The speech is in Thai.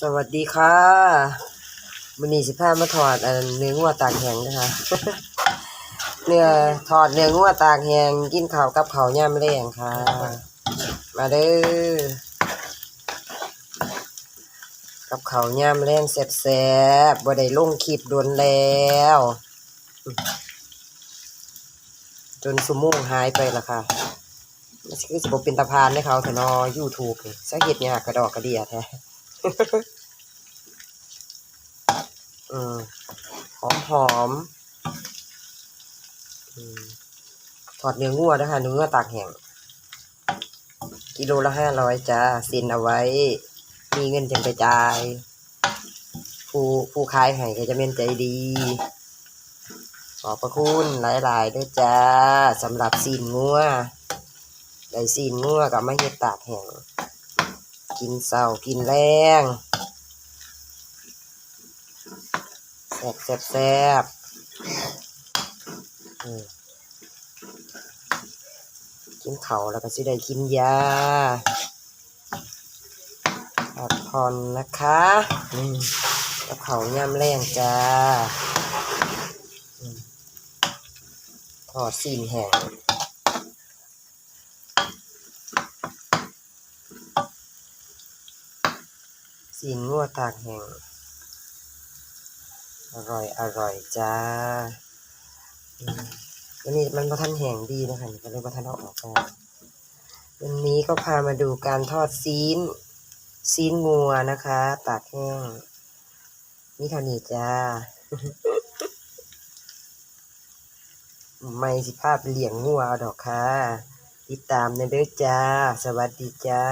สวัสดีค่ะวันนี้สิพามาถอดเนื้องัวตากแห้งนะคะเนื้อถอดเนื้องัวตากแห้งกินข้าวกับข้าวย่ำแรงค่ะ มาเด้อกับข้าวย่ำแรงแซ่บๆบ่ได้ลงคลิปโดนแล้วจนสมุงหายไปละค่ะมันคือสิบเป็นตะพานให้เขาแต่นอ YouTube นี่สักเฮ็ดยากกระดอกกระเดียแท้ อืมหอมหอมถอดเนื้องัวนะคะเนื้องัวตากแห้งกิโลละห้าร้อยจ้าสินเอาไว้ มีเงินจังไปจ่ายผู้ผู้ขายให้ก็จะเป็นใจดี ขอบพระคุณหลายๆด้วยจ้าสำหรับซีนงัวได้ซีนงัวกับไม่เห็ดตากแห้ง กินเศร้ากินแรงแซ่บแซ่บแซ่บกินเขาแล้วก็สิได้กินยาพักผ่อนนะคะกับเขาย่ำแรงจ้าทอดซีนแห้ง ซีนงัวตากแห้งอร่อยอร่อยจ้าวันนี้มันประทันแห้งดีนะคะก็เลยประทันเอาออกมาวันนี้ก็พามาดูการทอดซีน ซีนงัวนะคะ ตากแห้งนี่เท่านี้จ้าไม่สิภาพเลี้ยงงัวดอกค่ะ ติดตามในเด้อจ้า สวัสดีจ้า